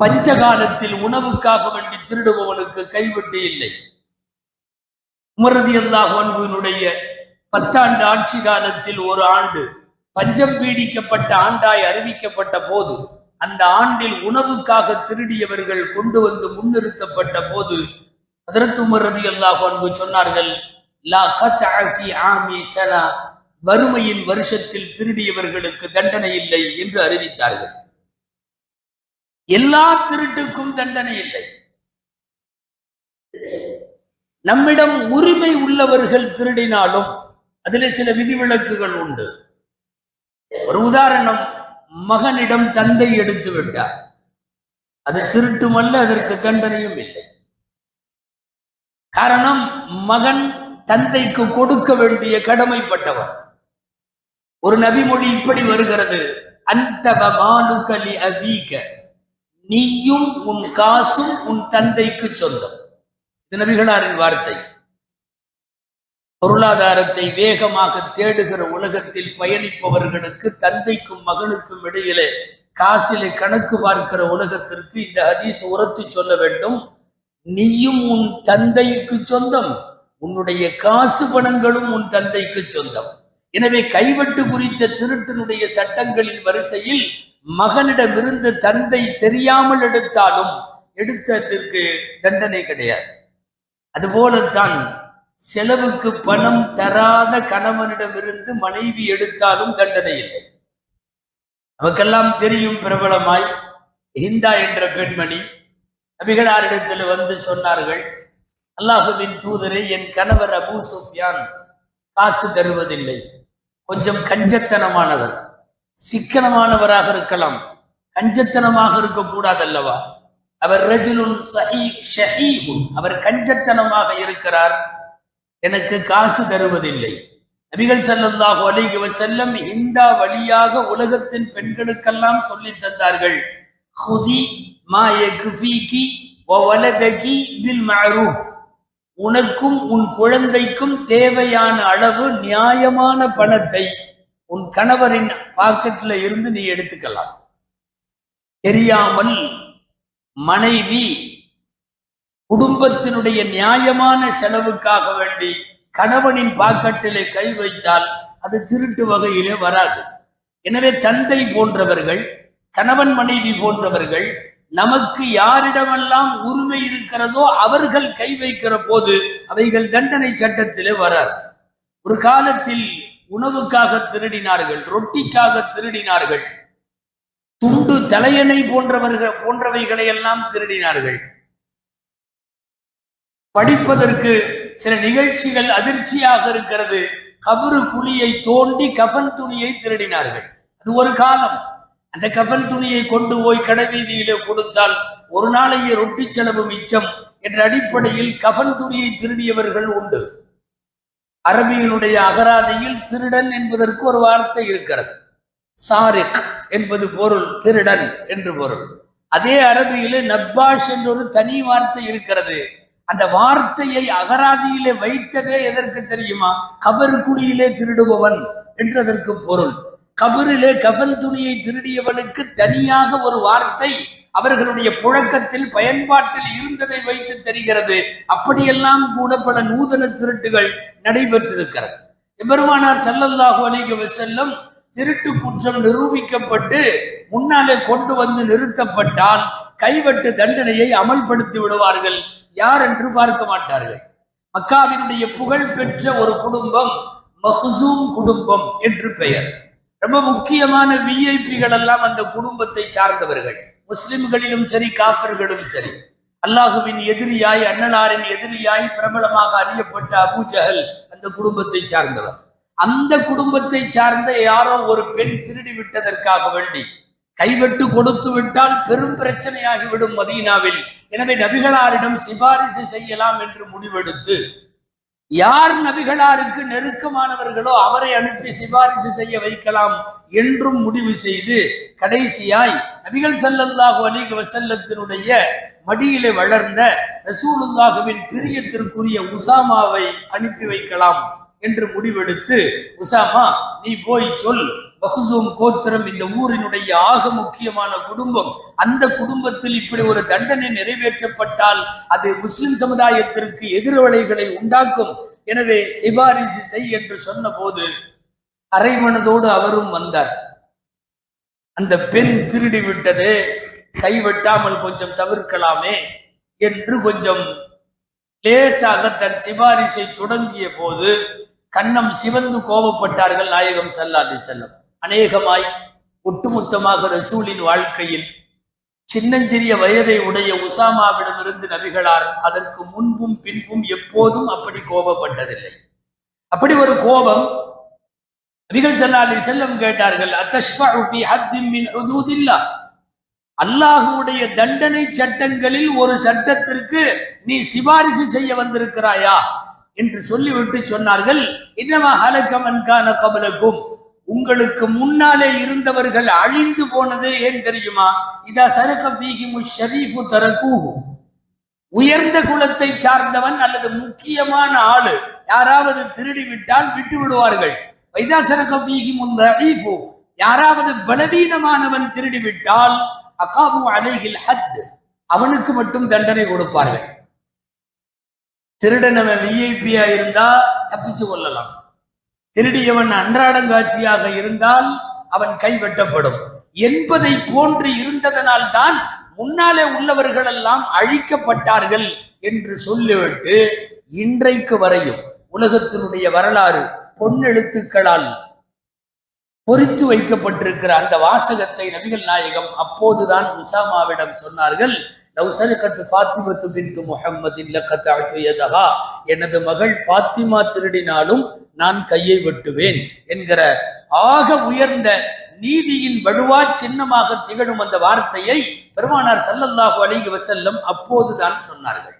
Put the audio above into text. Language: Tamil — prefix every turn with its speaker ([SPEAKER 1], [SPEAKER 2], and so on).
[SPEAKER 1] பஞ்சகாலத்தில் உணவுக்காக வேண்டி திருடுபவனுக்கு கைவிட்டு இல்லை. உமரதி அல்லாஹ் பத்தாண்டு ஆட்சி காலத்தில் ஒரு ஆண்டு பஞ்சம் பீடிக்கப்பட்ட ஆண்டாய் அறிவிக்கப்பட்ட போது அந்த ஆண்டில் உணவுக்காக திருடியவர்கள் கொண்டு வந்து முன்னிறுத்தப்பட்ட போது அதற்கு உமரதி அல்லாஹ் அன்பு சொன்னார்கள் லா ஆமி வறுமையின் வருஷத்தில் திருடியவர்களுக்கு தண்டனை இல்லை என்று அறிவித்தார்கள். எல்லா திருட்டுக்கும் தண்டனை இல்லை. நம்மிடம் உரிமை உள்ளவர்கள் திருடினாலும் அதிலே சில விதிவிலக்குகள் உண்டு. ஒரு உதாரணம் மகனிடம் தந்தை எடுத்து விட்டார். அது திருட்டுமல்ல அதற்கு தண்டனையும் இல்லை. காரணம் மகன் தந்தைக்கு கொடுக்க வேண்டிய கடமைப்பட்டவர். ஒரு நபிமொழி இப்படி வருகிறது அந்த மானுகலி நீயும் உன் காசும் உன் தந்தைக்கு சொந்தம். இது நபிகளாரின் வார்த்தை. பொருளாதாரத்தை வேகமாக தேடுகிற உலகத்தில் பயணிப்பவர்களுக்கு தந்தைக்கும் மகனுக்கும் இடையிலே காசிலே கணக்கு பார்க்கிற உலகத்திற்கு இந்த ஹதீஸ் உரத்து சொல்ல வேண்டும். நீயும் உன் தந்தைக்கு சொந்தம் உன்னுடைய காசு பணங்களும் உன் தந்தைக்கு சொந்தம். எனவே கைவெட்டு குறித்த திருட்டினுடைய சட்டங்களின் வரிசையில் மகனிடமிருந்து தந்தை தெரியாமல் எடுத்தாலும் எடுத்ததற்கு தண்டனை கிடையாது. அதுபோலத்தான் செலவுக்கு பணம் தராத கணவனிடமிருந்து மனைவி எடுத்தாலும் தண்டனை இல்லை. நமக்கெல்லாம் தெரியும் பிரபலமாய் ஹிந்தா என்ற பெண்மணி நபிகளாரிடத்தில் வந்து சொன்னார்கள் அல்லாஹுவின் தூதரை என் கணவர் அபு சுஃபியான் காசு தருவதில்லை. கொஞ்சம் கஞ்சத்தனமானவர் சிக்கனமானவராக இருக்கலாம். கஞ்சத்தனமாக இருக்கக்கூடாது அல்லவா அவர் ரஜுலுன் சஹீ அவர் கஞ்சத்தனமாக இருக்கிறார். எனக்கு காசு தருவதில்லை. நபிகள் செல்லந்தாக அலைஹி செல்லம் இந்தா வழியாக உலகத்தின் பெண்களுக்கெல்லாம் சொல்லி தந்தார்கள். ஹுதி மா எ குஃபிகி ஒ வலதகி பில் மஅரூஃப் உனக்கும் உன் குழந்தைக்கும் தேவையான அளவு நியாயமான பணத்தை உன் கணவரின் பாக்கெட்ல இருந்து நீ எடுத்துக்கலாம். தெரியாமல் மனைவி குடும்பத்தினுடைய நியாயமான செலவுக்காக வேண்டி கணவனின் பாக்கெட்டிலே கை வைத்தால் அது திருட்டு வகையிலே வராது. எனவே தந்தை போன்றவர்கள் கணவன் மனைவி போன்றவர்கள் நமக்கு யாரிடமெல்லாம் உரிமை இருக்கிறதோ அவர்கள் கை வைக்கிற போது அவைகள் தண்டனை சட்டத்திலே வராது. ஒரு காலத்தில் உணவுக்காக திருடினார்கள் ரொட்டிக்காக திருடினார்கள் துண்டு தலையணை போன்றவர்கள் போன்றவைகளை எல்லாம் திருடினார்கள். படிப்பதற்கு சில நிகழ்ச்சிகள் அதிர்ச்சியாக இருக்கிறது. கபரு குழியை தோண்டி கபன் துணியை திருடினார்கள். அது ஒரு காலம். அந்த கஃன் துணியை கொண்டு போய் கடைவீதியிலே கொடுத்தால் ஒரு நாளைய ரொட்டி செலவு மிச்சம் என்ற அடிப்படையில் கஃன் துணியை திருடியவர்கள் உண்டு. அரபியினுடைய அகராதியில் திருடன் என்பதற்கு ஒரு வார்த்தை இருக்கிறது. சாரிக் என்பது பொருள் திருடன் என்று பொருள். அதே அரபியிலே நப்பாஷ் என்ற ஒரு தனி வார்த்தை இருக்கிறது. அந்த வார்த்தையை அகராதியிலே வைத்ததே எதற்கு தெரியுமா? கபரு குடியிலே திருடுபவன் என்று அதற்கு பொருள். கபரிலே கபன் துணியை திருடியவனுக்கு தனியாக ஒரு வார்த்தை அவர்களுடைய புழக்கத்தில் பயன்பாட்டில் இருந்ததை வைத்து தெரிகிறது. அப்படியெல்லாம் கூட பல நூதன திருட்டுகள் நடைபெற்றிருக்கிறது. எம்பெருமானார் ஸல்லல்லாஹு அலைஹி செல்லும் திருட்டு குற்றம் நிரூபிக்கப்பட்டு முன்னாலே கொண்டு வந்து நிறுத்தப்பட்டால் கைவட்டு தண்டனையை அமல்படுத்தி விடுவார்கள். யார் என்று பார்க்க மாட்டார்கள். மக்காவினுடைய புகழ் பெற்ற ஒரு குடும்பம் மஹ்சூம் குடும்பம் என்று பெயர். ரொம்ப முக்கியமான விஐபிகள் எல்லாம் அந்த குடும்பத்தை சார்ந்தவர்கள். முஸ்லிம்களிலும் சரி காப்பர்களும் சரி. அல்லாஹுவின் எதிரியாய் அண்ணலாரின் எதிரியாய் பிரபலமாக அறியப்பட்ட அபூ ஜஹல் அந்த குடும்பத்தை சார்ந்தவர். அந்த குடும்பத்தை சார்ந்த யாரோ ஒரு பெண் திருடி விட்டதற்காக வேண்டி கைவிட்டு கொடுத்து விட்டால் பெரும் பிரச்சனையாகிவிடும் மதீனாவில். எனவே நபிகளாரிடம் சிபாரிசு செய்யலாம் என்று முடிவெடுத்து யார் நபிகளாருக்கு நெருக்கமானவர்களோ அவரை அனுப்பி சிபாரிசு செய்ய வைக்கலாம் என்றும் முடிவு செய்து கடைசியாய் நபிகள் சல்லல்லாஹு அலிக வசல்லத்தினுடைய மடியிலே வளர்ந்த ரசூலுல்லாஹுவின் பிரியத்திற்குரிய உசாமாவை அனுப்பி வைக்கலாம் என்று முடிவெடுத்து உசாமா நீ போய் சொல் மகுசூம் கோத்திரம் இந்த ஊரினுடைய ஆக முக்கியமான குடும்பம். அந்த குடும்பத்தில் இப்படி ஒரு தண்டனை நிறைவேற்றப்பட்டால் அது முஸ்லிம் சமுதாயத்திற்கு எதிர்வலைகளை உண்டாக்கும். எனவே சிபாரிசு செய் என்று சொன்னபோது அரைமனதோடு அவரும் வந்தார். அந்த பெண் திருடி விட்டது. கைவெட்டாமல் கொஞ்சம் தவிர்க்கலாமே என்று கொஞ்சம் லேசாக தன் சிபாரிசை தொடங்கிய போது கண்ணம் சிவந்து கோபப்பட்டார்கள் நாயகம் சல்லாதி செல்லம் அநேகமாய் ஒட்டுமொத்தமாக ரசூலின் வாழ்க்கையில் சின்னஞ்சிறிய வயதை உடைய உசாமாவிடமிருந்து நபிகளார் அதற்கு முன்பும் பின்பும் எப்போதும் அப்படி கோபப்பட்டதில்லை. அப்படி ஒரு கோபம் நபிகள் சல்லாலி செல்லம் கேட்டார்கள் அல்லாஹுடைய தண்டனை சட்டங்களில் ஒரு சட்டத்திற்கு நீ சிபாரிசு செய்ய வந்திருக்கிறாயா? என்று சொல்லிவிட்டு சொன்னார்கள் இன்னமா ஹலக்கமன்கான கபலக்கும் உங்களுக்கு முன்னாலே இருந்தவர்கள் அழிந்து போனது ஏன் தெரியுமா? இதா சரக பீகிமு ஷரீஃபு தரக்கூஹு உயர்ந்த குலத்தை சார்ந்தவன் அல்லது முக்கியமான ஆளு யாராவது திருடி விட்டால் விட்டு விடுவார்கள் வைதா சரக பீகிமு தஈஃபு யாராவது பலவீனமானவன் திருடி விட்டால் அகாபு அலைகில் ஹத் அவனுக்கு மட்டும் தண்டனை கொடுப்பார்கள். திருடனவன் விஐபியா இருந்தா தப்பிச்சு கொள்ளலாம். திருடியவன் அன்றாடங்காட்சியாக இருந்தால் அவன் கைவெட்டப்படும். என்பதை போன்று இருந்ததனால் தான் முன்னாலே உள்ளவர்கள் எல்லாம் அழிக்கப்பட்டார்கள் என்று சொல்லிவிட்டு இன்றைக்கு வரையும் உலகத்தினுடைய வரலாறு பொன்னெழுத்துக்களால் பொறித்து வைக்கப்பட்டிருக்கிற அந்த வாசகத்தை நபிகள் நாயகம் அப்போதுதான் உசாமாவிடம் சொன்னார்கள் எனது மகள் ஃபாத்திமா திருடினாலும் நான் கையை வெட்டுவேன் என்கிற ஆக உயர்ந்த நீதியின் வலுவா சின்னமாக திகழும் அந்த வார்த்தையை பெருமானார் சல்லல்லாஹு அலைஹி வசல்லம் அப்போதுதான் சொன்னார்கள்.